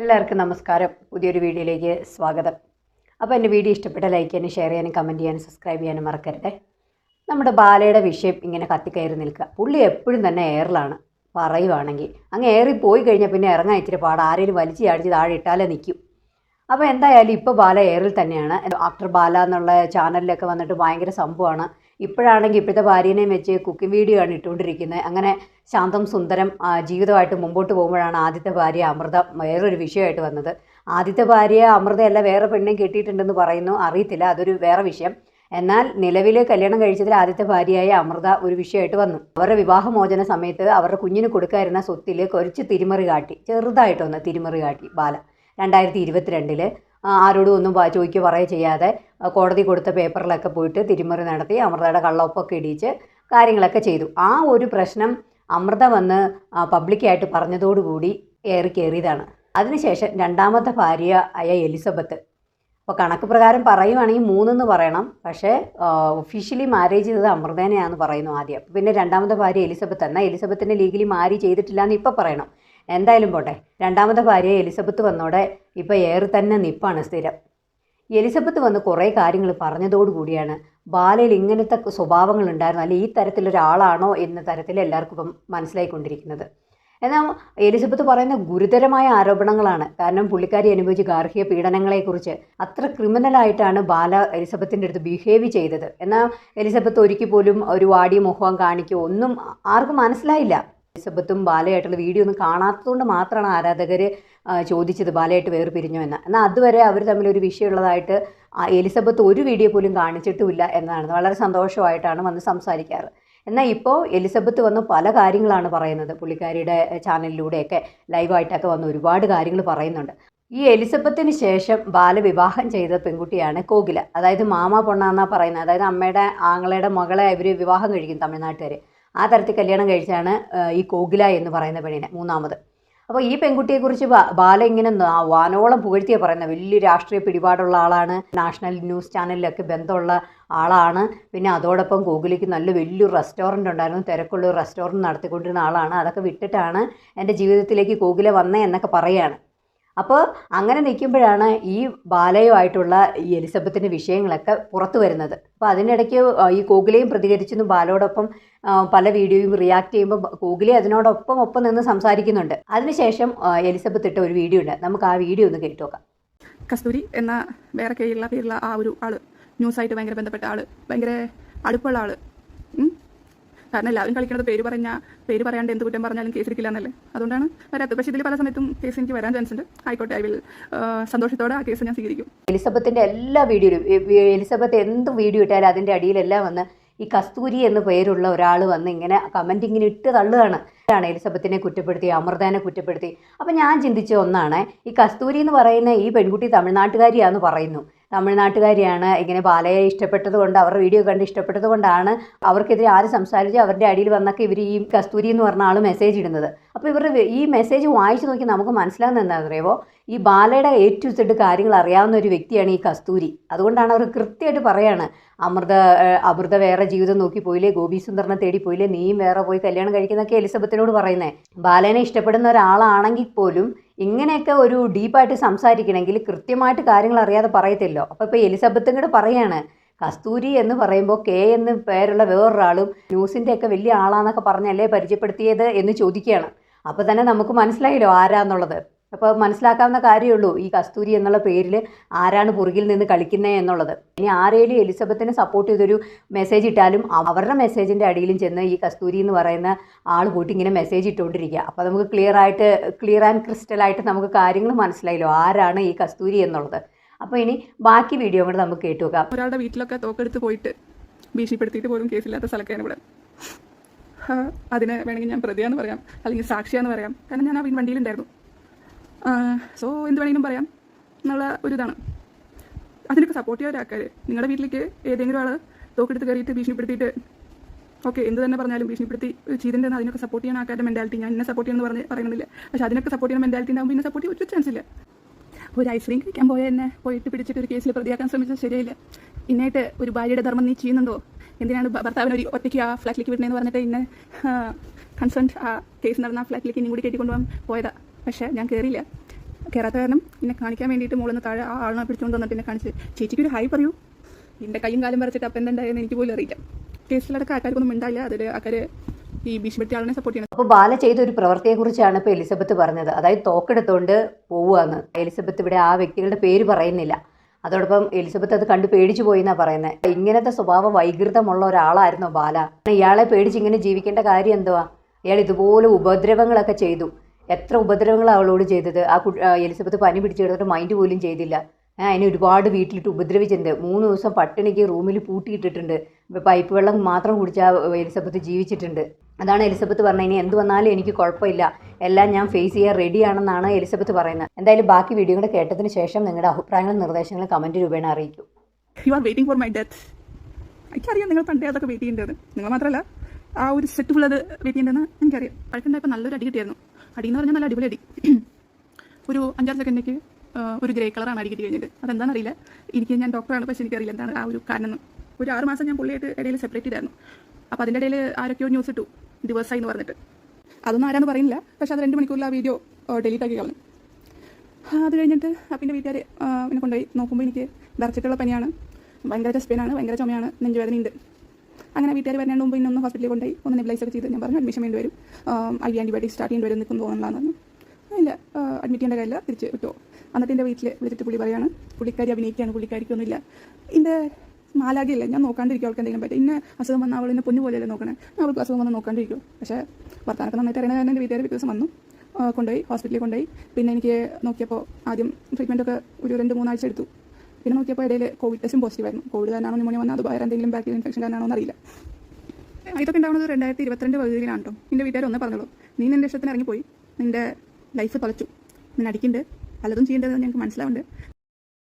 എല്ലാവർക്കും നമസ്കാരം. പുതിയൊരു വീഡിയോയിലേക്ക് സ്വാഗതം. അപ്പോൾ എന്റെ വീഡിയോ ഇഷ്ടപ്പെട്ട ലൈക്ക് ചെയ്യാനും ഷെയർ ചെയ്യാനും കമന്റ് ചെയ്യാനും സബ്സ്ക്രൈബ് ചെയ്യാനും മറക്കരുത്. നമ്മുടെ ബാലയുടെ വിഷയം ഇങ്ങനെ കത്തിക്കയറി നിൽക്കുക. പുള്ളി എപ്പോഴും തന്നെ എയറിലാണ് പറയുവാണെങ്കിൽ. അങ്ങ് ഏറി പോയി കഴിഞ്ഞാൽ പിന്നെ ഇറങ്ങാൻ ഇച്ചിരി പാട്. ആരെങ്കിലും വലിച്ചു ചാടിച്ച് താഴെ ഇട്ടാലേ നിൽക്കും അപ്പോൾ എന്തായാലും ഇപ്പോൾ ബാല എയറിൽ തന്നെയാണ്. ആഫ്റ്റർ ബാല എന്നുള്ള ചാനലിലൊക്കെ വന്നിട്ട് ഭയങ്കര സംഭവമാണ്. ഇപ്പോഴാണെങ്കിൽ ഇപ്പോഴത്തെ ഭാര്യനെയും വെച്ച് കുക്കിംഗ് വീഡിയോ ആണ് ഇട്ടുകൊണ്ടിരിക്കുന്നത്. അങ്ങനെ ശാന്തം സുന്ദരം ജീവിതമായിട്ട് മുമ്പോട്ട് പോകുമ്പോഴാണ് ആദ്യത്തെ ഭാര്യ അമൃത വേറൊരു വിഷയമായിട്ട് വന്നത്. ആദ്യത്തെ ഭാര്യ അമൃതയല്ല വേറെ പെണ്ണെ കെട്ടിയിട്ടുണ്ടെന്ന് പറയുന്നു. അറിയത്തില്ല അതൊരു വേറെ വിഷയം. എന്നാൽ നിലവിൽ കല്യാണം കഴിച്ചതിൽ ആദ്യത്തെ ഭാര്യയായ അമൃത ഒരു വിഷയമായിട്ട് വന്നു. അവരുടെ വിവാഹമോചന സമയത്ത് അവരുടെ കുഞ്ഞിന് കൊടുക്കാതിരുന്ന സ്വത്തിൽ കുറച്ച് തിരിമറി കാട്ടി ചെറുതായിട്ടൊന്ന് തിരിമറി കാട്ടി ബാല. രണ്ടായിരത്തി ഇരുപത്തിരണ്ടിൽ ആരോടും ഒന്നും ചോദിക്കുക പറയുക ചെയ്യാതെ കോടതി കൊടുത്ത പേപ്പറിലൊക്കെ പോയിട്ട് തിരിമറി നടത്തി അമൃതയുടെ കള്ളൊപ്പൊക്കെ ഇടിച്ച് കാര്യങ്ങളൊക്കെ ചെയ്തു. ആ ഒരു പ്രശ്നം അമൃത വന്ന് പബ്ലിക്കായിട്ട് പറഞ്ഞതോടുകൂടി ഏറി കയറിയതാണ്. അതിനുശേഷം രണ്ടാമത്തെ ഭാര്യ ആയ എലിസബത്ത്. അപ്പോൾ കണക്ക് പ്രകാരം പറയുവാണെങ്കിൽ മൂന്നെന്ന് പറയണം. പക്ഷേ ഒഫീഷ്യലി മാരേജ് ചെയ്തത് അമൃതേനെയാണെന്ന് പറയുന്നു ആദ്യം. പിന്നെ രണ്ടാമത്തെ ഭാര്യ എലിസബത്ത് എന്നാൽ എലിസബത്തിനെ ലീഗലി മാരി ചെയ്തിട്ടില്ല എന്ന് ഇപ്പം പറയണം. എന്തായാലും പോട്ടെ. രണ്ടാമത്തെ ഭാര്യ എലിസബത്ത് വന്നോടെ ഇപ്പോൾ ഏറി തന്നെ നിപ്പാണ് സ്ഥിരം. എലിസബത്ത് വന്ന് കുറേ കാര്യങ്ങൾ പറഞ്ഞതോടുകൂടിയാണ് ബാലയിൽ ഇങ്ങനത്തെ സ്വഭാവങ്ങൾ ഉണ്ടായിരുന്നു. അല്ലെങ്കിൽ ഈ തരത്തിലൊരാളാണോ എന്ന തരത്തിൽ എല്ലാവർക്കും ഇപ്പം മനസ്സിലായിക്കൊണ്ടിരിക്കുന്നത്. എന്നാൽ എലിസബത്ത് പറയുന്ന ഗുരുതരമായ ആരോപണങ്ങളാണ്. കാരണം പുള്ളിക്കാരി അനുഭവിച്ച ഗാർഹിക പീഡനങ്ങളെക്കുറിച്ച് അത്ര ക്രിമിനലായിട്ടാണ് ബാല എലിസബത്തിന്റെ അടുത്ത് ബിഹേവ് ചെയ്തത്. എന്നാൽ എലിസബത്ത് ഒരിക്കൽ പോലും ഒരു വാടിയ മുഖം കാണിക്കുകയോ ഒന്നും ആർക്കും മനസ്സിലായില്ല. എലിസബത്തും ബാലയായിട്ടുള്ള വീഡിയോ ഒന്നും കാണാത്തതുകൊണ്ട് മാത്രമാണ് ആരാധകർ ചോദിച്ചത് ബാലയായിട്ട് വേർപിരിഞ്ഞു എന്ന്. എന്നാൽ അതുവരെ അവർ തമ്മിൽ ഒരു വിഷയമുള്ളതായിട്ട് എലിസബത്ത് ഒരു വീഡിയോ പോലും കാണിച്ചിട്ടുമില്ല എന്നതാണ്. വളരെ സന്തോഷമായിട്ടാണ് വന്ന് സംസാരിക്കാറ്. എന്നാൽ ഇപ്പോൾ എലിസബത്ത് വന്ന് പല കാര്യങ്ങളാണ് പറയുന്നത്. പുള്ളിക്കാരിയുടെ ചാനലിലൂടെയൊക്കെ ലൈവായിട്ടൊക്കെ വന്ന് ഒരുപാട് കാര്യങ്ങൾ പറയുന്നുണ്ട്. ഈ എലിസബത്തിന് ശേഷം ബാലവിവാഹം ചെയ്ത പെൺകുട്ടിയാണ് കോകില. അതായത് മാമ പൊണ്ണാന്നാ പറയുന്നത്. അതായത് അമ്മയുടെ ആങ്ങളയുടെ മകളെ ഇവർ വിവാഹം കഴിക്കും തമിഴ്നാട്ടുകാർ ആ തരത്തിൽ കല്യാണം കഴിച്ചാണ് ഈ കോകില എന്ന് പറയുന്ന പെണ്ണിനെ മൂന്നാമത്. അപ്പോൾ ഈ പെൺകുട്ടിയെക്കുറിച്ച് ബാല ഇങ്ങനെ വാനോളം പുകഴ്ത്തിയ പറയുന്നത്. വലിയ രാഷ്ട്രീയ പിടിപാടുള്ള ആളാണ് നാഷണൽ ന്യൂസ് ചാനലിലൊക്കെ ബന്ധമുള്ള ആളാണ്. പിന്നെ അതോടൊപ്പം ഗൂഗിളിക്ക് നല്ല വലിയൊരു റെസ്റ്റോറന്റ് ഉണ്ടായിരുന്നു. തിരക്കുള്ള ഒരു റെസ്റ്റോറന്റ് നടത്തിക്കൊണ്ടിരുന്ന ആളാണ്. അതൊക്കെ വിട്ടിട്ടാണ് എന്റെ ജീവിതത്തിലേക്ക് കോകില വന്നേ എന്നൊക്കെ പറയുകയാണ്. അപ്പോൾ അങ്ങനെ നിൽക്കുമ്പോഴാണ് ഈ ബാലയുമായിട്ടുള്ള ഈ എലിസബത്തിന്റെ വിഷയങ്ങളൊക്കെ പുറത്തു വരുന്നത്. അപ്പോൾ അതിനിടയ്ക്ക് ഈ കോകിലയും പ്രതികരിച്ചെന്ന് ബാലയോടൊപ്പം പല വീഡിയോയും റിയാക്ട് ചെയ്യുമ്പോൾ കോകിലെ അതിനോടൊപ്പം ഒപ്പം നിന്ന് സംസാരിക്കുന്നുണ്ട്. അതിനുശേഷം എലിസബത്ത് ഇട്ട ഒരു വീഡിയോ ഉണ്ട്. നമുക്ക് ആ വീഡിയോ ഒന്ന് കേട്ടു നോക്കാം. കസ്തൂരി എന്ന വേറെ കീഴിലുള്ള പേരുള്ള ആ ഒരു ആൾ ന്യൂസായിട്ട് ഭയങ്കര ബന്ധപ്പെട്ട ആൾ ഭയങ്കര അടുപ്പുള്ള ആൾ. കാരണം എല്ലാവരും കളിക്കുന്നത് പേര് പറഞ്ഞാൽ പേര് പറയാണ്ട് എന്ത് കുറ്റം പറഞ്ഞാലും കേസ് എന്നല്ലേ? അതുകൊണ്ടാണ് വരാത്തത്. പക്ഷേ ഇതിൽ പല സമയത്തും കേസ് എനിക്ക് വരാൻ ചാൻസ് ഉണ്ട്. ആയിക്കോട്ടെ ഐ വിൽ സന്തോഷത്തോടെ ആ കേസ് ഞാൻ സ്വീകരിക്കും. എലിസബത്തിന്റെ എല്ലാ വീഡിയോയിലും എലിസബത്ത് എന്ത് വീഡിയോ ഇട്ടാലും അതിന്റെ അടിയിലെല്ലാം വന്ന് ഈ കസ്തൂരി എന്ന പേരുള്ള ഒരാൾ വന്ന് ഇങ്ങനെ കമന്റ് ഇങ്ങനെ ഇട്ട് തള്ളുകയാണ്. ആണ് എലിസബത്തിനെ കുറ്റപ്പെടുത്തി അമൃതനെ കുറ്റപ്പെടുത്തി. അപ്പം ഞാൻ ചിന്തിച്ച ഒന്നാണ് ഈ കസ്തൂരി എന്ന് പറയുന്ന ഈ പെൺകുട്ടി തമിഴ്നാട്ടുകാരിയാന്ന് പറയുന്നു. തമിഴ്നാട്ടുകാരിയാണ്. ഇങ്ങനെ ബാലയെ ഇഷ്ടപ്പെട്ടത് കൊണ്ട് അവരുടെ വീഡിയോ കണ്ട് ഇഷ്ടപ്പെട്ടത് കൊണ്ടാണ് അവർക്കെതിരെ ആര് സംസാരിച്ചു അവരുടെ അടിയിൽ വന്നൊക്കെ ഇവർ ഈ കസ്തൂരി എന്ന് പറഞ്ഞ ആൾ മെസ്സേജ് ഇടുന്നത്. അപ്പോൾ ഇവരുടെ ഈ മെസ്സേജ് വായിച്ചു നോക്കി നമുക്ക് മനസ്സിലാകുന്ന എന്താണെന്ന് അറിയുമോ ഈ ബാലയുടെ എ ടു സെഡ് കാര്യങ്ങൾ അറിയാവുന്ന ഒരു വ്യക്തിയാണ് ഈ കസ്തൂരി. അതുകൊണ്ടാണ് അവർ കൃത്യമായിട്ട് പറയാണ് അമൃത അമൃത വേറെ ജീവിതം നോക്കി പോയില്ലേ ഗോപി സുന്ദറിനെ തേടി പോയില്ലേ നീയും വേറെ പോയി കല്യാണം കഴിക്കുന്നൊക്കെ എലിസബത്തിനോട് പറയുന്നേ. ബാലേനെ ഇഷ്ടപ്പെടുന്ന ഒരാളാണെങ്കിൽ പോലും ഇങ്ങനെയൊക്കെ ഒരു ഡീപ്പായിട്ട് സംസാരിക്കണമെങ്കിൽ കൃത്യമായിട്ട് കാര്യങ്ങൾ അറിയാതെ പറയത്തില്ലോ. അപ്പോൾ ഇപ്പോൾ എലിസബത്തും കൂടെ പറയാണ് കസ്തൂരി എന്ന് പറയുമ്പോൾ കെ എന്ന് പേരുള്ള വേറൊരാളും ന്യൂസിന്റെ ഒക്കെ വലിയ ആളാന്നൊക്കെ പറഞ്ഞല്ലേ പരിചയപ്പെടുത്തിയത്? എന്ന് ചോദിക്കുകയാണ്. അപ്പോൾ തന്നെ നമുക്ക് മനസ്സിലായല്ലോ ആരാന്നുള്ളത്. അപ്പോൾ മനസ്സിലാക്കാവുന്ന കാര്യമുള്ളൂ. ഈ കസ്തൂരി എന്നുള്ള പേരിൽ ആരാണ് പുറകിൽ നിന്ന് കളിക്കുന്നത് എന്നുള്ളത്. ഇനി ആരേലും എലിസബത്തിനെ സപ്പോർട്ട് ചെയ്തൊരു മെസ്സേജ് ഇട്ടാലും അവരുടെ മെസ്സേജിന്റെ അടിയിലും ചെന്ന് ഈ കസ്തൂരി എന്ന് പറയുന്ന ആൾ പോയിട്ട് ഇങ്ങനെ മെസ്സേജ് ഇട്ടുകൊണ്ടിരിക്കുക അപ്പോൾ നമുക്ക് ക്ലിയർ ആയിട്ട് ക്ലിയർ ആൻഡ് ക്രിസ്റ്റൽ ആയിട്ട് നമുക്ക് കാര്യങ്ങൾ മനസ്സിലായല്ലോ ആരാണ് ഈ കസ്തൂരി എന്നുള്ളത്. അപ്പോൾ ഇനി ബാക്കി വീഡിയോ കൂടെ നമുക്ക് കേട്ടു നോക്കാം. ഒരാളുടെ വീട്ടിലൊക്കെ തോക്കെടുത്ത് പോയിട്ട് ഭീഷണിപ്പെടുത്തിയിട്ട് പോലും കേസില്ലാത്ത സ്ഥലക്കാണ് ഇവിടെ. അതിനെ വേണമെങ്കിൽ ഞാൻ പ്രതിയാന്ന് പറയാം. അല്ലെങ്കിൽ സാക്ഷിയാന്ന് പറയാം. കാരണം ഞാൻ ആ വണ്ടിയിലുണ്ടായിരുന്നു. സോ എന്ത് വേണമെങ്കിലും പറയാം. എന്നുള്ള ഒരു ഇതാണ് അതിനൊക്കെ സപ്പോർട്ട് ചെയ്യാൻ ഒരാൾക്കാർ നിങ്ങളുടെ വീട്ടിലേക്ക് ഏതെങ്കിലും ആൾ തോക്കെടുത്ത് കയറിയിട്ട് ഭീഷണിപ്പെടുത്തിയിട്ട് ഓക്കെ എന്ത് തന്നെ പറഞ്ഞാലും ഭീഷണിപ്പെടുത്തി ചെയ്തിട്ടുണ്ടെന്ന് അതിനൊക്കെ സപ്പോർട്ട് ചെയ്യാൻ ആൾക്കാരുടെ മെന്റാലിറ്റി ഞാൻ എന്നെ സപ്പോർട്ട് ചെയ്യുന്നത് പറഞ്ഞ് പറയുന്നില്ല. പക്ഷേ അതിനൊക്കെ സപ്പോർട്ട് ചെയ്യുന്ന മെന്റാലിറ്റി ഉണ്ടാകുമ്പോൾ പിന്നെ സപ്പോർട്ട് ചെയ്യാൻ ഒരു ചാൻസ് ഇല്ല. ഒരു ഐസ്ക്രീം കഴിക്കാൻ പോയ എന്നെ പോയിട്ട് പിടിച്ചിട്ട് ഒരു കേസിൽ പ്രതിയാക്കാൻ ശ്രമിച്ചത് ശരിയായില്ല. ഇന്നായിട്ട് ഒരു ഭാര്യയുടെ ധർമ്മം നീ ചെയ്യുന്നുണ്ടോ? എന്തിനാണ് ഭർത്താവിന് ഒരു ഒറ്റയ്ക്ക് ആ ഫ്ലാറ്റിലേക്ക് വിടണമെന്ന് പറഞ്ഞിട്ട് ഇന്നെ കൺസേൺ ആ കേസ് നടന്ന ആ ഫ്ലാറ്റിലേക്ക് ഇനി കൂടി കയറ്റിക്കൊണ്ടുപോകാൻ പോയതാ? പക്ഷേ ഞാൻ കയറിയില്ല കയറാത്ത കാരണം എന്നെ കാണിക്കാൻ വേണ്ടിയിട്ട് മുകളിൽ താഴെ ആ ആളിനെ പിടിച്ചുകൊണ്ട് വന്നിട്ട് എന്നെ കാണിച്ച്. ചേച്ചിക്ക് ഒരു ഹായ് പറയൂ. എന്റെ കൈയും കാലം വരച്ചിട്ട് അപ്പം എന്തുണ്ടായെന്ന് എനിക്ക് പോലും അറിയില്ല. കേസിലടക്കം ആൾക്കാർക്കൊന്നും ഉണ്ടായില്ല അതിൽ ആൾക്കാർ ഈ ഭീഷണിപ്പെടുത്തിയ ആളിനെ സപ്പോർട്ട് ചെയ്യണം. അപ്പോൾ ബാല ചെയ്ത ഒരു പ്രവൃത്തിയെക്കുറിച്ചാണ് ഇപ്പോൾ എലിസബത്ത് പറഞ്ഞത്. അതായത് തോക്കെടുത്തുകൊണ്ട് പോവുകയെന്ന് എലിസബത്ത് ഇവിടെ ആ വ്യക്തികളുടെ പേര് പറയുന്നില്ല. അതോടൊപ്പം എലിസബത്ത് അത് കണ്ട് പേടിച്ചു പോയി എന്നാണ് പറയുന്നത് ഇങ്ങനത്തെ സ്വഭാവ വൈകൃതമുള്ള ഒരാളായിരുന്നോ ബാല? ഇയാളെ പേടിച്ച് ഇങ്ങനെ ജീവിക്കേണ്ട കാര്യം എന്തുവാ? ഇയാൾ ഇതുപോലെ ഉപദ്രവങ്ങളൊക്കെ ചെയ്തു. എത്ര ഉപദ്രവങ്ങളാണ് അവളോട് ചെയ്തത്? ആ കുട്ടി എലിസബത്ത് പനി പിടിച്ച് കിടന്നിട്ട് മൈൻഡ് പോലും ചെയ്തില്ല. അതിനെ ഒരുപാട് വീട്ടിലിട്ട് ഉപദ്രവിച്ചിട്ടുണ്ട്. മൂന്ന് ദിവസം പട്ടിണിക്ക് റൂമിൽ പൂട്ടിയിട്ടിട്ടുണ്ട്. പൈപ്പ് വെള്ളം മാത്രം കുടിച്ചാൽ എലിസബത്ത് ജീവിച്ചിട്ടുണ്ട്. അതാണ് എലിസബത്ത് പറഞ്ഞത്. ഇനി എന്ത് വന്നാലും എനിക്ക് കുഴപ്പമില്ല. എല്ലാം ഞാൻ ഫേസ് ചെയ്യാൻ റെഡിയാണെന്നാണ് എലിസബത്ത് പറയുന്നത്. എന്തായാലും ബാക്കി വീഡിയോ കൂടെ കേട്ടതിന് ശേഷം നിങ്ങളുടെ അഭിപ്രായങ്ങളും നിർദ്ദേശങ്ങളും കമന്റ് രൂപേണ അറിയിക്കും. You are waiting for my death എനിക്കറിയാം നിങ്ങൾ പണ്ടേ അതൊക്കെ വെയിറ്റ് ചെയ്യേണ്ടത്. നിങ്ങൾ മാത്രമല്ല ആ ഒരു സെറ്റ് അത് വെയിറ്റ് ചെയ്യേണ്ടതെന്ന് എനിക്കറിയാം. അഴക്കുണ്ടായപ്പോൾ നല്ലൊരു അടി കിട്ടിയായിരുന്നു. അടി എന്ന് പറഞ്ഞാൽ നല്ല അടിപൊളി അടി. ഒരു അഞ്ചാറ് സെക്കൻഡേക്ക് ഒരു ഗ്രേ കളറാണ് അടി കിട്ടി കഴിഞ്ഞിട്ട് അതെന്താണെന്ന് അറിയില്ല എനിക്ക് ഞാൻ ഡോക്ടറാണ് പക്ഷേ എനിക്കറിയില്ല എന്താണ് ആ ഒരു കാരണം ഒരു ആറ് മാസം ഞാൻ പുള്ളിയായിട്ട് ഇടയിൽ സെപ്പറേറ്റ് ചെയ്തായിരുന്നു അപ്പോൾ അതിന്റെ ഇടയിൽ ആരൊക്കെയോ ന്യൂസ് ഇട്ടു. ദിവസമായി എന്ന് പറഞ്ഞിട്ട്. അതൊന്നും ആരാന്ന് പറയുന്നില്ല. പക്ഷേ അത് രണ്ട് മണിക്കൂറിൽ ആ വീഡിയോ ഡിലീറ്റ് ആക്കി കളഞ്ഞു. അത് കഴിഞ്ഞിട്ട് പിന്നെ വീട്ടുകാർ എന്നെ കൊണ്ടുപോയി. നോക്കുമ്പോൾ എനിക്ക് വിറച്ചിട്ടുള്ള പനിയാണ്. ഭയങ്കര ചെസ്റ്റ് പെയിനാണ് ഭയങ്കര ചുമയാണ്. നെഞ്ചുവേദനയുണ്ട്. അങ്ങനെ വീട്ടുകാർ വരുന്നതിന് മുമ്പ് ഇന്നൊന്ന് ഹോസ്പിറ്റലിൽ കൊണ്ടുപോയി ഒന്ന് നെബിലൈസ് ഒക്കെ ചെയ്ത്. ഞാൻ പറഞ്ഞു അഡ്മിഷൻ വേണ്ടി വരും ഐ വി ആന്റിബയോട്ടിക് സ്റ്റാർട്ട് ചെയ്യേണ്ടി വരും നിൽക്കുന്നു തോന്നുന്നതാണെന്ന് ഇല്ല അഡ്മിറ്റ് ചെയ്യേണ്ട കാര്യമില്ല. തിരിച്ച് വിട്ടോ. എന്നിട്ട് എന്റെ വീട്ടിൽ വിളിച്ചിട്ട് പുള്ളി പറയാണ് പുള്ളിക്കാരി അഭിനയിക്കുകയാണ് പുള്ളിക്കാരിക്കൊന്നുമില്ല എന്റെ മാലാകയില്ല ഞാൻ നോക്കാണ്ടിരിക്കും അവൾക്ക് എന്തെങ്കിലും പറ്റും. ഇന്ന അസുഖം വന്നാൽ അവൾ എന്നെ പൊന്നു പോലെയല്ലേ നോക്കണേ. അവൾക്ക് അസുഖം വന്ന് നോക്കാണ്ടിരിക്കും. പക്ഷേ വർത്താനൊക്കെ നന്നായിട്ട് അറിയണ കാരണം എന്റെ വീട്ടുകാർ പിറ്റേ ദിവസം വന്നു. കൊണ്ടുപോയി ഹോസ്പിറ്റലിൽ കൊണ്ടുപോയി. പിന്നെ എനിക്ക് നോക്കിയപ്പോൾ ആദ്യം ട്രീറ്റ്മെന്റൊക്കെ ഒരു രണ്ട് മൂന്നാഴ്ച എടുത്തു. പിന്നെ നോക്കിയപ്പോൾ ഇടയിൽ കോവിഡ് ടെസ്റ്റും പോസിറ്റീവ് ആയിരുന്നു. കോവിഡ് കാരണമാണോ ന്യൂമോണിയ വന്നാൽ അത് വേറെ എന്തെങ്കിലും ബാക്ടീരിയൽ ഇൻഫെക്ഷൻ കാരണമാണോ എന്നറിയില്ല. ഇതൊക്കെ ഉണ്ടാവുന്നത് രണ്ടായിരത്തി ഇരുപത്തിരണ്ട് പകുതിയിലാണ് കേട്ടോ. നിന്റെ വീട്ടുകാർ ഒന്ന് പറഞ്ഞോളൂ. നീ നിന്റെ ഇഷ്ടത്തിന് ഇറങ്ങിപ്പോയി. നിന്റെ ലൈഫ് തുളച്ചു. നിന്നെ അടിക്കുന്നുണ്ട് പലതും ചെയ്യേണ്ടത് ഞങ്ങൾക്ക് മനസ്സിലാവുന്നുണ്ട്